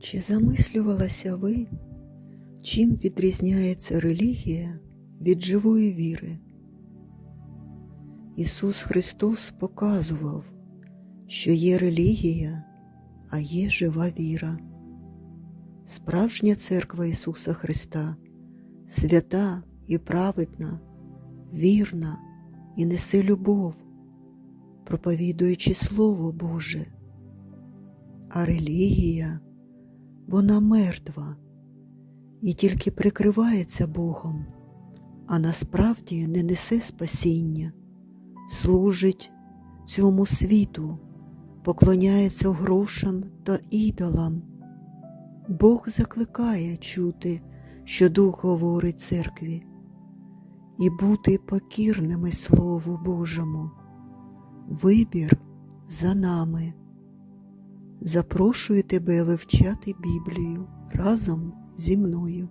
Чи замислювалася ви, чим відрізняється релігія від живої віри? Ісус Христос показував, що є релігія, а є жива віра. Справжня церква Ісуса Христа свята і праведна, вірна і несе любов, проповідуючи Слово Боже. А релігія, вона мертва і тільки прикривається Богом, а насправді не несе спасіння, служить цьому світу, поклоняється грошам та ідолам. Бог закликає чути, що Дух говорить церкві, і бути покірними Слову Божому. Вибір за нами. Запрошую тебе вивчати Біблію разом зі мною.